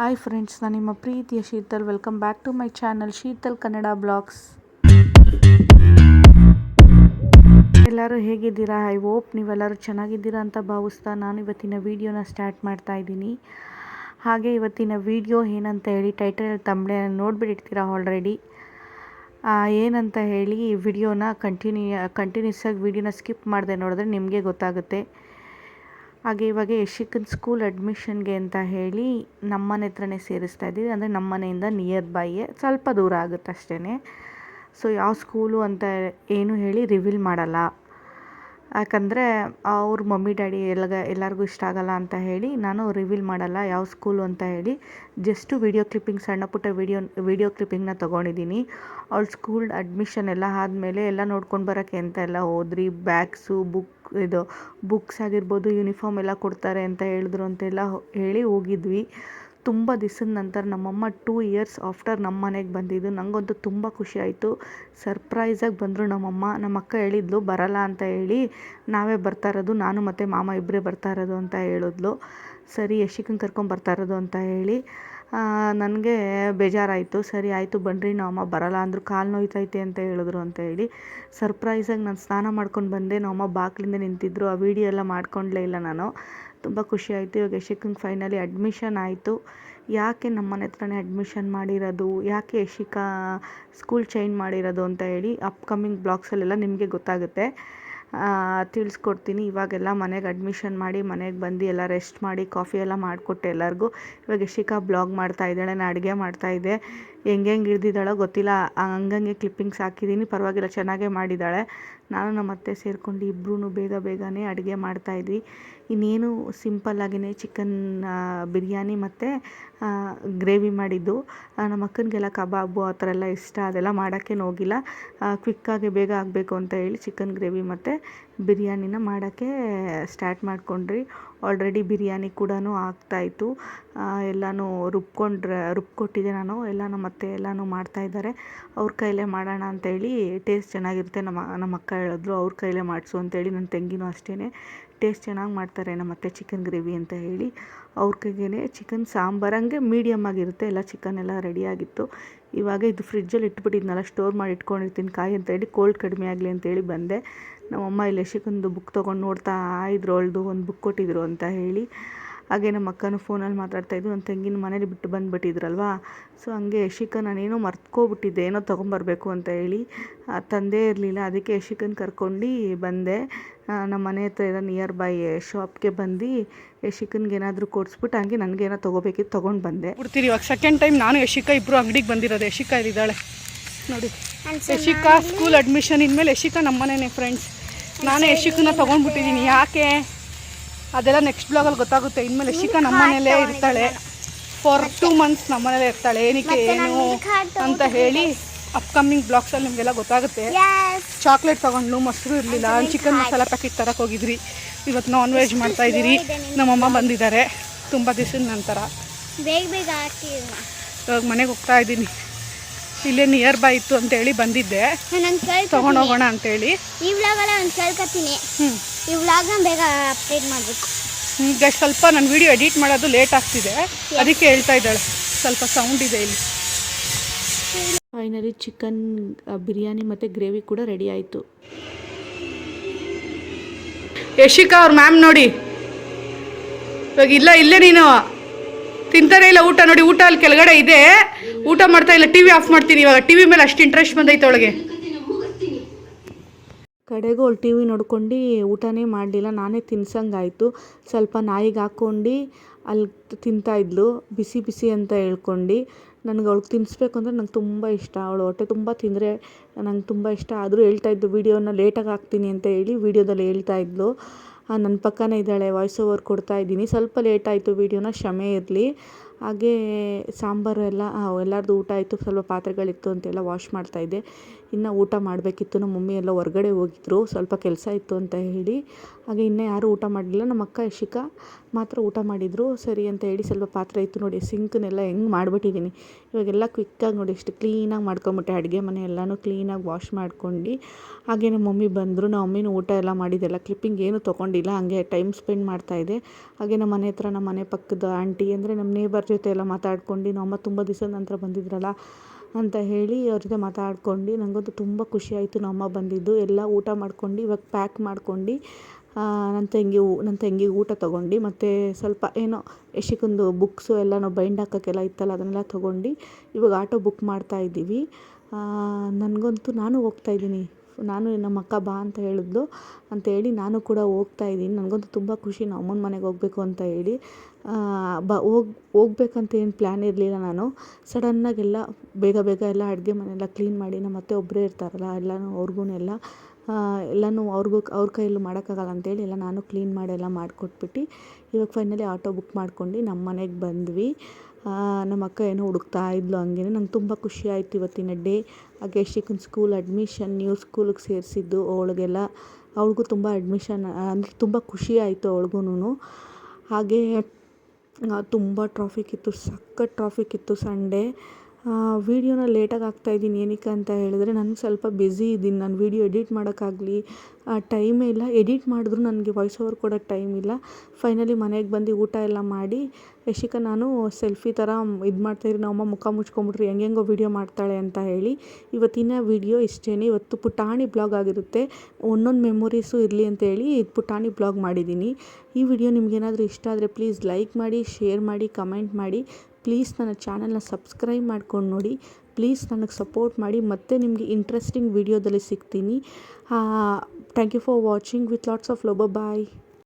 Hi friends ನಾನು ನಿಮ್ಮ ಪ್ರೀತಿಯ Sheetal. Welcome back to my channel Sheetal Kannada blogs. ಎಲ್ಲರೂ ಹೇಗಿದ್ದೀರಾ? ಐ ಹೋಪ್ ನೀವೆಲ್ಲರೂ ಚೆನ್ನಾಗಿದ್ದೀರಾ ಅಂತ ಭಾವಿಸ್ತಾ ನಾನು ಇವತ್ತಿನ ವೀಡಿಯೋನ ಸ್ಟಾರ್ಟ್ ಮಾಡ್ತಾ ಇದ್ದೀನಿ. ಹಾಗೆ ಇವತ್ತಿನ ವೀಡಿಯೋ ಏನಂತ ಹೇಳಿ ಟೈಟಲ್ ತಂಬಳೆ ನೋಡಿಬಿಟ್ಟಿರ್ತೀರಾ ಆಲ್ರೆಡಿ ಏನಂತ ಹೇಳಿ ವಿಡಿಯೋನ ಕಂಟಿನ್ಯೂ ಕಂಟಿನ್ಯೂಸ್ ಆಗಿ ವಿಡಿಯೋನ ಸ್ಕಿಪ್ ಮಾಡಿದೆ ನೋಡಿದ್ರೆ ನಿಮಗೆ ಗೊತ್ತಾಗುತ್ತೆ. ಹಾಗೆ ಇವಾಗ ಯಶಿಕನ್ ಸ್ಕೂಲ್ ಅಡ್ಮಿಷನ್ಗೆ ಅಂತ ಹೇಳಿ ನಮ್ಮನೆ ಹತ್ರನೇ ಸೇರಿಸ್ತಾ ಇದ್ದೀವಿ. ಅಂದರೆ ನಮ್ಮ ಮನೆಯಿಂದ ನಿಯರ್ ಬೈಯೇ ಸ್ವಲ್ಪ ದೂರ ಆಗುತ್ತೆ ಅಷ್ಟೇ ಸೊ ಯಾವ ಸ್ಕೂಲು ಅಂತ ಏನು ಹೇಳಿ ರಿವೀಲ್ ಮಾಡಲ್ಲ. ಯಾಕಂದರೆ ಅವ್ರ ಮಮ್ಮಿ, ಡ್ಯಾಡಿ ಎಲ್ಲಗ, ಎಲ್ಲರಿಗೂ ಇಷ್ಟ ಆಗಲ್ಲ ಅಂತ ಹೇಳಿ ನಾನು ರಿವೀಲ್ ಮಾಡಲ್ಲ ಯಾವ ಸ್ಕೂಲು ಅಂತ ಹೇಳಿ. ಜಸ್ಟು ವಿಡಿಯೋ ಕ್ಲಿಪ್ಪಿಂಗ್ ಸಣ್ಣ ಪುಟ್ಟ ವಿಡಿಯೋ ವಿಡಿಯೋ ಕ್ಲಿಪ್ಪಿಂಗ್ನ ತೊಗೊಂಡಿದ್ದೀನಿ. ಅವ್ಳ ಸ್ಕೂಲ್ ಅಡ್ಮಿಷನ್ ಎಲ್ಲ ಆದಮೇಲೆ ಎಲ್ಲ ನೋಡ್ಕೊಂಡು ಬರೋಕ್ಕೆ ಅಂತ ಎಲ್ಲ ಹೋದ್ರಿ? ಬ್ಯಾಗ್ಸು ಬುಕ್ ಇದು ಬುಕ್ಸ್ ಆಗಿರ್ಬೋದು ಯೂನಿಫಾರ್ಮ್ ಎಲ್ಲ ಕೊಡ್ತಾರೆ ಅಂತ ಹೇಳಿದ್ರು ಅಂತೆಲ್ಲ ಹೇಳಿ ಹೋಗಿದ್ವಿ. ತುಂಬ ದಿವ್ಸದ ನಂತರ ನಮ್ಮಮ್ಮ ಟೂ ಇಯರ್ಸ್ ಆಫ್ಟರ್ ನಮ್ಮ ಮನೆಗೆ ಬಂದಿದ್ದು. ನನಗಂತೂ ತುಂಬ ಖುಷಿ ಆಯಿತು. ಸರ್ಪ್ರೈಸಾಗಿ ಬಂದರು ನಮ್ಮಮ್ಮ. ನಮ್ಮ ಅಕ್ಕ ಹೇಳಿದ್ಲು, ಬರಲ್ಲ ಅಂತ ಹೇಳಿ, ನಾವೇ ಬರ್ತಾ ಇರೋದು, ನಾನು ಮತ್ತು ಮಾಮ ಇಬ್ಬರೇ ಬರ್ತಾ ಇರೋದು ಅಂತ ಹೇಳಿದ್ಲು. ಸರಿ, ಯಶಿಕನ್ ಕರ್ಕೊಂಡು ಬರ್ತಾ ಇರೋದು ಅಂತ ಹೇಳಿ. ನನಗೆ ಬೇಜಾರಾಯಿತು. ಸರಿ, ಆಯಿತು ಬನ್ನಿರಿ ನಮ್ಮಮ್ಮ ಬರಲ್ಲ ಅಂದರು ಕಾಲು ನೋಯ್ತೈತೆ ಅಂತ ಹೇಳಿದ್ರು ಅಂತ ಹೇಳಿ ಸರ್ಪ್ರೈಸಾಗಿ ನಾನು ಸ್ನಾನ ಮಾಡ್ಕೊಂಡು ಬಂದೆ. ನಮ್ಮಮ್ಮ ಬಾಗಿಲಿಂದ ನಿಂತಿದ್ದರು ಆ ವಿಡಿಯೋ ಎಲ್ಲ ಮಾಡ್ಕೊಂಡ್ಲೇ ಇಲ್ಲ ನಾನು. ತುಂಬ ಖುಷಿ ಆಯಿತು. ಇವಾಗ ಯಶಿಕಂಗೆ ಫೈನಲಿ ಅಡ್ಮಿಷನ್ ಆಯಿತು. ಯಾಕೆ ನಮ್ಮ ಮನೆ ಹತ್ರನೇ ಅಡ್ಮಿಷನ್ ಮಾಡಿರೋದು? ಯಾಕೆ ಯಶಿಕಾ ಸ್ಕೂಲ್ ಚೇಂಜ್ ಮಾಡಿರೋದು ಅಂತ ಹೇಳಿ ಅಪ್ಕಮಿಂಗ್ ಬ್ಲಾಗ್ಸಲ್ಲೆಲ್ಲ ನಿಮಗೆ ಗೊತ್ತಾಗುತ್ತೆ. ತಿಳಿಸ್ಕೊಡ್ತೀನಿ. ಇವಾಗೆಲ್ಲ ಮನೆಗೆ ಅಡ್ಮಿಷನ್ ಮಾಡಿ, ಮನೆಗೆ ಬಂದು ಎಲ್ಲ ರೆಸ್ಟ್ ಮಾಡಿ ಕಾಫಿ ಎಲ್ಲ ಮಾಡಿಕೊಟ್ಟೆ ಎಲ್ಲರಿಗೂ. ಇವಾಗ ಯಶಿಕಾ ಬ್ಲಾಗ್ ಮಾಡ್ತಾ ಇದ್ದಾಳೆ, ನಾನು ಅಡುಗೆ ಮಾಡ್ತಾಯಿದ್ದೆ ಹೆಂಗೆ ಹೆಂಗೆ ಹಿಡ್ದಿದ್ದಾಳೋ ಗೊತ್ತಿಲ್ಲ. ಹಂಗಂಗೆ ಕ್ಲಿಪ್ಪಿಂಗ್ಸ್ ಹಾಕಿದ್ದೀನಿ ಪರವಾಗಿಲ್ಲ, ಚೆನ್ನಾಗೇ ಮಾಡಿದ್ದಾಳೆ. ನಾನು ನಮ್ಮ ಅತ್ತೆ ಸೇರಿಕೊಂಡು ಇಬ್ಬರೂ ಬೇಗ ಬೇಗನೆ ಅಡುಗೆ ಮಾಡ್ತಾಯಿದ್ವಿ ಇನ್ನೇನು ಸಿಂಪಲ್ಲಾಗಿಯೇ ಚಿಕನ್ ಬಿರಿಯಾನಿ ಮತ್ತು ಗ್ರೇವಿ ಮಾಡಿದ್ದು. ನಮ್ಮ ಅಕ್ಕನಿಗೆಲ್ಲ ಕಬಾಬು ಆ ಥರ ಎಲ್ಲ ಇಷ್ಟ. ಅದೆಲ್ಲ ಮಾಡೋಕ್ಕೇನು ಹೋಗಿಲ್ಲ. ಕ್ವಿಕ್ಕಾಗಿ ಬೇಗ ಆಗಬೇಕು ಅಂತ ಹೇಳಿ ಚಿಕನ್ ಗ್ರೇವಿ ಮತ್ತು ಬಿರಿಯಾನಿನ ಮಾಡೋಕ್ಕೆ ಸ್ಟಾರ್ಟ್ ಮಾಡ್ಕೊಂಡ್ರಿ. ಆಲ್ರೆಡಿ ಬಿರಿಯಾನಿ ಕೂಡ ಆಗ್ತಾಯಿತ್ತು. ಎಲ್ಲನೂ ರುಬ್ಕೊಂಡ್ರೆ, ರುಬ್ಕೊಟ್ಟಿದ್ದೆ ನಾನು. ಎಲ್ಲ ನಮ್ಮ ಅತ್ತೆ ಎಲ್ಲನೂ ಮಾಡ್ತಾಯಿದ್ದಾರೆ ಅವ್ರ ಕೈಲೇ ಮಾಡೋಣ ಅಂತೇಳಿ ಟೇಸ್ಟ್ ಚೆನ್ನಾಗಿರುತ್ತೆ. ನಮ್ಮ ನಮ್ಮ ಅಕ್ಕ ಹೇಳಿದ್ರು, ಅವ್ರ ಕೈಲೇ ಮಾಡಿಸು ಅಂತೇಳಿ. ನನ್ನ ತಂಗಿನೂ ಅಷ್ಟೇ ಟೇಸ್ಟ್ ಚೆನ್ನಾಗಿ ಮಾಡ್ತಾರೆ ನಮ್ಮ ಅತ್ತೆ ಚಿಕನ್ ಗ್ರೇವಿ ಅಂತ ಹೇಳಿ. ಅವ್ರ ಕೈಗೇ ಚಿಕನ್ ಸಾಂಬಾರು. ಹಂಗೆ ಮೀಡಿಯಮ್ ಆಗಿರುತ್ತೆ. ಎಲ್ಲ ಚಿಕನ್ ಎಲ್ಲ ರೆಡಿಯಾಗಿತ್ತು ಇವಾಗ ಇದು ಫ್ರಿಜ್ಜಲ್ಲಿ ಇಟ್ಬಿಟ್ಟಿದ್ನಲ್ಲ ಸ್ಟೋರ್ ಮಾಡಿ ಇಟ್ಕೊಂಡಿರ್ತೀನಿ ಕಾಯಿ ಅಂತ ಹೇಳಿ ಕೋಲ್ಡ್ ಕಡಿಮೆ ಆಗಲಿ ಅಂತೇಳಿ ಬಂದೆ. ನಮ್ಮಮ್ಮ ಇಲ್ಲಿ ಯಶಿಕಂದು ಬುಕ್ ತೊಗೊಂಡು ನೋಡ್ತಾ ಇದ್ರು ಅವಳ್ದು ಒಂದು ಬುಕ್ ಕೊಟ್ಟಿದ್ರು ಅಂತ ಹೇಳಿ. ಹಾಗೆ ನಮ್ಮ ಅಕ್ಕನೂ ಫೋನಲ್ಲಿ ಮಾತಾಡ್ತಾಯಿದ್ದು ನನ್ನ ತಂಗಿನ ಮನೇಲಿ ಬಿಟ್ಟು ಬಂದುಬಿಟ್ಟಿದ್ರಲ್ವಾ? ಸೊ ಹಂಗೆ ಯಶಿಕ ನಾನೇನೋ ಮರ್ತ್ಕೋಬಿಟ್ಟಿದ್ದೆ ಏನೋ ತೊಗೊಂಬರ್ಬೇಕು ಅಂತ ಹೇಳಿ. ತಂದೆ ಇರಲಿಲ್ಲ ಅದಕ್ಕೆ ಯಶಿಕನ ಕರ್ಕೊಂಡು ಬಂದೆ. ನಮ್ಮ ಮನೆ ಹತ್ರ ಇರೋ ನಿಯರ್ ಬೈ ಶಾಪ್ಗೆ ಬಂದು ಯಶಿಕನ್ಗೆ ಏನಾದರೂ ಕೊಡಿಸ್ಬಿಟ್ಟು ಹಂಗೆ ನನಗೇನೋ ತೊಗೋಬೇಕಿತ್ತು ತೊಗೊಂಡು ಬಂದೆ. ಬಿಡ್ತೀರಿ ಇವಾಗ ಸೆಕೆಂಡ್ ಟೈಮ್ ನಾನು ಯಶಿಕಾ ಇಬ್ಬರು ಅಂಗಡಿಗೆ ಬಂದಿರೋದು. ಯಶಿಕಾ ಇದ್ದಾಳೆ ನೋಡಿ. ಯಶಿಕಾ ಸ್ಕೂಲ್ ಅಡ್ಮಿಷನ್ ಇನ್ಮೇಲೆ ಯಶಿಕಾ ನಮ್ಮ ಮನೆಯೇ ಫ್ರೆಂಡ್ಸ್ ನಾನೇ ಯಶಿಕನ ತೊಗೊಂಡ್ಬಿಟ್ಟಿದ್ದೀನಿ ಯಾಕೆ? ಅದೆಲ್ಲ ನೆಕ್ಸ್ಟ್ ಬ್ಲಾಗಲ್ಲಿ ಗೊತ್ತಾಗುತ್ತೆ. ಇನ್ಮೇಲೆ ಯಶಿಕ ನಮ್ಮನೇಲೇ ಇರ್ತಾಳೆ. ಫಾರ್ ಟೂ ಮಂತ್ಸ್ ನಮ್ಮನೇಲೇ ಇರ್ತಾಳೆ. ಏನಕ್ಕೆ ಏನು ಅಂತ ಹೇಳಿ ಅಪ್ಕಮಿಂಗ್ ಬ್ಲಾಗ್ಸಲ್ಲಿ ನಿಮಗೆಲ್ಲ ಗೊತ್ತಾಗುತ್ತೆ. ಚಾಕ್ಲೇಟ್ ತೊಗೊಂಡು ಮೊಸರು ಇರಲಿಲ್ಲ. ಚಿಕನ್ ಮಸಾಲ ಪ್ಯಾಕೆಟ್ ತರಕ್ಕೆ ಹೋಗಿದ್ರಿ. ಇವತ್ತು ನಾನ್ ವೆಜ್ ಮಾಡ್ತಾ ಇದ್ದೀರಿ. ನಮ್ಮಮ್ಮ ಬಂದಿದ್ದಾರೆ. ತುಂಬ ದಿವಸದ ನಂತರ. ಬೇಗ ಬೇಗ ಹಾಕಿ ಇವಾಗ ಮನೆಗೆ ಹೋಗ್ತಾ ಇದ್ದೀನಿ. ಇಲ್ಲೇ ನಿಯರ್ ಬೈ ಇತ್ತು ಅಂತೇಳಿ ಬಂದಿದ್ದೆ. ತೊಗೊಂಡೋಗೋಣ ಅಂತೇಳಿ. ಈ ವ್ಲಾಗಲ್ಲ ನಾನು ಕೇಳ್ಕೊತೀನಿ ಹ್ಞೂ ಈ ವ್ಲಾಗ್ನ ಬೇಗ ಅಪ್ಡೇಟ್ ಮಾಡಬೇಕು. ಈಗ ಸ್ವಲ್ಪ ನನ್ನ ವಿಡಿಯೋ ಎಡಿಟ್ ಮಾಡೋದು ಲೇಟ್ ಆಗ್ತಿದೆ. ಅದಕ್ಕೆ ಹೇಳ್ತಾ ಇದ್ದಾಳೆ. ಸ್ವಲ್ಪ ಸೌಂಡ್ ಇದೆ ಇಲ್ಲಿ. ಫೈನಲಿ ಚಿಕನ್ ಬಿರಿಯಾನಿ ಮತ್ತು ಗ್ರೇವಿ ಕೂಡ ರೆಡಿ ಆಯಿತು. ಯಶಿಕಾ ಅವ್ರ ಮ್ಯಾಮ್ ನೋಡಿ. ಇವಾಗ ಇಲ್ಲ ಇಲ್ಲೇ ನೀನು. ತಿಂತಾನೆ ಇಲ್ಲ ಊಟ ನೋಡಿ, ಊಟ ಅಲ್ಲಿ ಕೆಳಗಡೆ ಇದೆ. ಊಟ ಮಾಡ್ತಾ ಇಲ್ಲ ಟಿ ವಿ ಆಫ್ ಮಾಡ್ತೀನಿ ಇವಾಗ. ಟಿ ವಿ ಮೇಲೆ ಅಷ್ಟು ಇಂಟ್ರೆಸ್ಟ್ ಬಂದೈತೆ ಅವಳಿಗೆ. ಕಡೆಗೂ ಅವಳು ಟಿ ವಿ ನೋಡ್ಕೊಂಡು ಊಟನೇ ಮಾಡಲಿಲ್ಲ, ನಾನೇ ತಿನ್ಸಂಗಾಯಿತು. ಸ್ವಲ್ಪ ನಾಯಿಗೆ ಹಾಕ್ಕೊಂಡು ಅಲ್ಲಿ ತಿಂತಾ ಇದ್ಲು, ಬಿಸಿ ಬಿಸಿ ಅಂತ ಹೇಳ್ಕೊಂಡು. ನನಗೆ ಅವಳು ತಿನ್ನಿಸ್ಬೇಕು ಅಂದರೆ ನಂಗೆ ತುಂಬ ಇಷ್ಟ. ಅವಳು ಹೊಟ್ಟೆ ತುಂಬ ತಿಂದರೆ ನಂಗೆ ತುಂಬ ಇಷ್ಟ. ಆದರೂ ಹೇಳ್ತಾ ಇದ್ದು ವೀಡಿಯೋನ ಲೇಟಾಗಿ ಹಾಕ್ತೀನಿ ಅಂತ ಹೇಳಿ ವೀಡಿಯೋದಲ್ಲಿ ಹೇಳ್ತಾ ಇದ್ಲು. ನನ್ನ ಪಕ್ಕನೇ ಇದ್ದಾಳೆ ವಾಯ್ಸ್ ಓವರ್ ಕೊಡ್ತಾ ಇದ್ದೀನಿ. ಸ್ವಲ್ಪ ಲೇಟ್ ಆಯಿತು ವೀಡಿಯೋನ ಕ್ಷಮೆ ಇರಲಿ. ಹಾಗೇ ಸಾಂಬಾರು ಎಲ್ಲ ಎಲ್ಲರದ್ದು ಊಟ ಆಯಿತು, ಸ್ವಲ್ಪ ಪಾತ್ರೆಗಳಿತ್ತು ಅಂತೆಲ್ಲ ವಾಶ್ ಮಾಡ್ತಾಯಿದ್ದೆ ಇನ್ನು ಊಟ ಮಾಡಬೇಕಿತ್ತು. ನಮ್ಮ ಮಮ್ಮಿ ಎಲ್ಲ ಹೊರ್ಗಡೆ ಹೋಗಿದ್ರು. ಸ್ವಲ್ಪ ಕೆಲಸ ಇತ್ತು ಅಂತ ಹೇಳಿ. ಹಾಗೆ ಇನ್ನೂ ಯಾರೂ ಊಟ ಮಾಡಲಿಲ್ಲ. ನಮ್ಮ ಅಕ್ಕ ಯಶಿಕಾ ಮಾತ್ರ ಊಟ ಮಾಡಿದರು. ಸರಿ ಅಂತ ಹೇಳಿ ಸ್ವಲ್ಪ ಪಾತ್ರೆ ಇತ್ತು ನೋಡಿ ಸಿಂಕ್ನೆಲ್ಲ ಹೆಂಗೆ ಮಾಡಿಬಿಟ್ಟಿದ್ದೀನಿ ಇವಾಗೆಲ್ಲ ಕ್ವಿಕ್ಕಾಗಿ ನೋಡಿ, ಎಷ್ಟು ಕ್ಲೀನಾಗಿ ಮಾಡ್ಕೊಂಬಿಟ್ಟೆ. ಅಡುಗೆ ಮನೆ ಎಲ್ಲನೂ ಕ್ಲೀನಾಗಿ ವಾಶ್ ಮಾಡ್ಕೊಂಡು. ಹಾಗೆ ನಮ್ಮ ಮಮ್ಮಿ ಬಂದರು. ನಮ್ಮ ಮಮ್ಮಿನೂ ಊಟ ಎಲ್ಲ ಮಾಡಿದ್ದೆಲ್ಲ. ಕ್ಲಿಪ್ಪಿಂಗ್ ಏನೂ ತೊಗೊಂಡಿಲ್ಲ. ಹಾಗೆ ಟೈಮ್ ಸ್ಪೆಂಡ್ ಮಾಡ್ತಾಯಿದ್ದೆ ಹಾಗೆ ನಮ್ಮ ಮನೆ ಹತ್ರ, ನಮ್ಮ ಮನೆ ಪಕ್ಕದ ಆಂಟಿ ಅಂದರೆ ನಮ್ಮ ನೇಬರ್ ಜೊತೆ ಎಲ್ಲ ಮಾತಾಡ್ಕೊಂಡು, ನಮ್ಮ ತುಂಬ ದಿವಸದ ನಂತರ ಬಂದಿದ್ರಲ್ಲ ಅಂತ ಹೇಳಿ ಅವ್ರ ಜೊತೆ ಮಾತಾಡ್ಕೊಂಡು ನನಗಂತೂ ತುಂಬ ಖುಷಿ ಆಯಿತು. ನಮ್ಮ ಅಮ್ಮ ಬಂದಿದ್ದು. ಎಲ್ಲ ಊಟ ಮಾಡ್ಕೊಂಡು ಇವಾಗ ಪ್ಯಾಕ್ ಮಾಡ್ಕೊಂಡು ನನ್ನ ತಂಗಿ ನನ್ನ ತಂಗಿಗೆ ಊಟ ತೊಗೊಂಡು ಮತ್ತು ಸ್ವಲ್ಪ ಏನೋ ಯಶಿಕೊಂದು ಬುಕ್ಸು ಎಲ್ಲನೂ ಬೈಂಡ್ ಹಾಕೋಕ್ಕೆಲ್ಲ ಇತ್ತಲ್ಲ, ಅದನ್ನೆಲ್ಲ ತೊಗೊಂಡು ಇವಾಗ ಆಟೋ ಬುಕ್ ಮಾಡ್ತಾ ಇದ್ದೀವಿ. ನನಗಂತೂ ನಾನು ಹೋಗ್ತಾ ನಾನು ನಮ್ಮ ಅಕ್ಕ ಬಾ ಅಂತ ಹೇಳಿದ್ಲು. ಅಂತೇಳಿ ನಾನು ಕೂಡ ಹೋಗ್ತಾ ಇದ್ದೀನಿ. ನನಗಂತೂ ತುಂಬ ಖುಷಿ ನಮ್ಮ ಅಮ್ಮನ ಮನೆಗೆ ಹೋಗಬೇಕು ಅಂತ ಹೇಳಿ. ಬ, ಹೋಗಿ, ಹೋಗ್ಬೇಕಂತ ಏನು ಪ್ಲ್ಯಾನ್ ಇರಲಿಲ್ಲ ನಾನು. ಸಡನ್ನಾಗಿ ಎಲ್ಲ ಬೇಗ ಬೇಗ ಎಲ್ಲ ಅಡುಗೆ ಮನೆಯೆಲ್ಲ ಕ್ಲೀನ್ ಮಾಡಿ ನಮ್ಮ ಅತ್ತೆ ಒಬ್ಬರೇ ಇರ್ತಾರಲ್ಲ, ಎಲ್ಲನೂ ಅವ್ರಿಗೂ ಎಲ್ಲ ಎಲ್ಲನೂ ಅವ್ರಿಗೂ, ಅವ್ರ ಕೈಯಲ್ಲೂ ಮಾಡೋಕ್ಕಾಗಲ್ಲ ಅಂತೇಳಿ ಎಲ್ಲ ನಾನು ಕ್ಲೀನ್ ಮಾಡಿ ಎಲ್ಲ ಮಾಡಿಕೊಟ್ಬಿಟ್ಟು ಇವಾಗ ಫೈನಲಿ ಆಟೋ ಬುಕ್ ಮಾಡ್ಕೊಂಡು ನಮ್ಮ ಮನೆಗೆ ಬಂದ್ವಿ. ನಮ್ಮ ಅಕ್ಕ ಏನೋ ಹುಡುಕ್ತಾ ಇದ್ಲು ಹಂಗೆ ನಂಗೆ ತುಂಬ ಖುಷಿ ಆಯಿತು ಇವತ್ತಿನ ಡೇ. ಹಾಗೆ ಯಶಿಕನ ಸ್ಕೂಲ್ ಅಡ್ಮಿಷನ್ ನ್ಯೂ ಸ್ಕೂಲಿಗೆ ಸೇರಿಸಿದ್ದು ಅವಳಿಗೆಲ್ಲ. ಅವಳಿಗೂ ತುಂಬ ಅಡ್ಮಿಷನ್ ಅಂದರೆ ತುಂಬ ಖುಷಿ ಆಯಿತು ಅವ್ಳಿಗೂ ಹಾಗೇ ತುಂಬ ಟ್ರಾಫಿಕ್ ಇತ್ತು ಸಖತ್ತು ಟ್ರಾಫಿಕ್ ಇತ್ತು ಸಂಡೇ ವೀಡಿಯೋನ ಲೇಟಾಗಿ ಹಾಕ್ತಾಯಿದ್ದೀನಿ ಏನಕ್ಕೆ ಅಂತ ಹೇಳಿದ್ರೆ, ನನಗೆ ಸ್ವಲ್ಪ ಬ್ಯುಸಿ ಇದ್ದೀನಿ. ನಾನು ವೀಡಿಯೋ ಎಡಿಟ್ ಮಾಡೋಕ್ಕಾಗಲಿ ಟೈಮೇ ಇಲ್ಲ. ಎಡಿಟ್ ಮಾಡಿದ್ರು ನನಗೆ ವಾಯ್ಸ್ ಓವರ್ ಕೊಡೋಕ್ಕೆ ಟೈಮ್ ಇಲ್ಲ. ಫೈನಲಿ ಮನೆಗೆ ಬಂದು ಊಟ ಎಲ್ಲ ಮಾಡಿ, ಯಶಿಕಾ ನಾನು ಸೆಲ್ಫಿ ಥರ ಇದು ಮಾಡ್ತಾಯಿದ್ರು ನಮ್ಮಮ್ಮ ಮುಖ ಮುಚ್ಕೊಂಬಿಟ್ರಿ ಹೆಂಗೆಂಗೋ ವೀಡಿಯೋ ಮಾಡ್ತಾಳೆ ಅಂತ ಹೇಳಿ, ಇವತ್ತಿನ ವೀಡಿಯೋ ಇಷ್ಟೇ ಇವತ್ತು ಪುಟಾಣಿ ಬ್ಲಾಗ್ ಆಗಿರುತ್ತೆ. ಒಂದೊಂದು ಮೆಮೊರೀಸು ಇರಲಿ ಅಂತೇಳಿ ಇದು ಪುಟಾಣಿ ಬ್ಲಾಗ್ ಮಾಡಿದ್ದೀನಿ. ಈ ವಿಡಿಯೋ ನಿಮಗೇನಾದರೂ ಇಷ್ಟ ಆದರೆ ಪ್ಲೀಸ್ ಲೈಕ್ ಮಾಡಿ ಶೇರ್ ಮಾಡಿ ಕಮೆಂಟ್ ಮಾಡಿ. ಪ್ಲೀಸ್ ನನ್ನ ಚಾನಲ್ನ ಸಬ್ಸ್ಕ್ರೈಬ್ ಮಾಡ್ಕೊಂಡು ನೋಡಿ. ಪ್ಲೀಸ್ ನನಗೆ ಸಪೋರ್ಟ್ ಮಾಡಿ. ಮತ್ತೆ ನಿಮಗೆ ಇಂಟ್ರೆಸ್ಟಿಂಗ್ ವೀಡಿಯೋದಲ್ಲಿ ಸಿಗ್ತೀನಿ. Thank you for watching with lots of love bye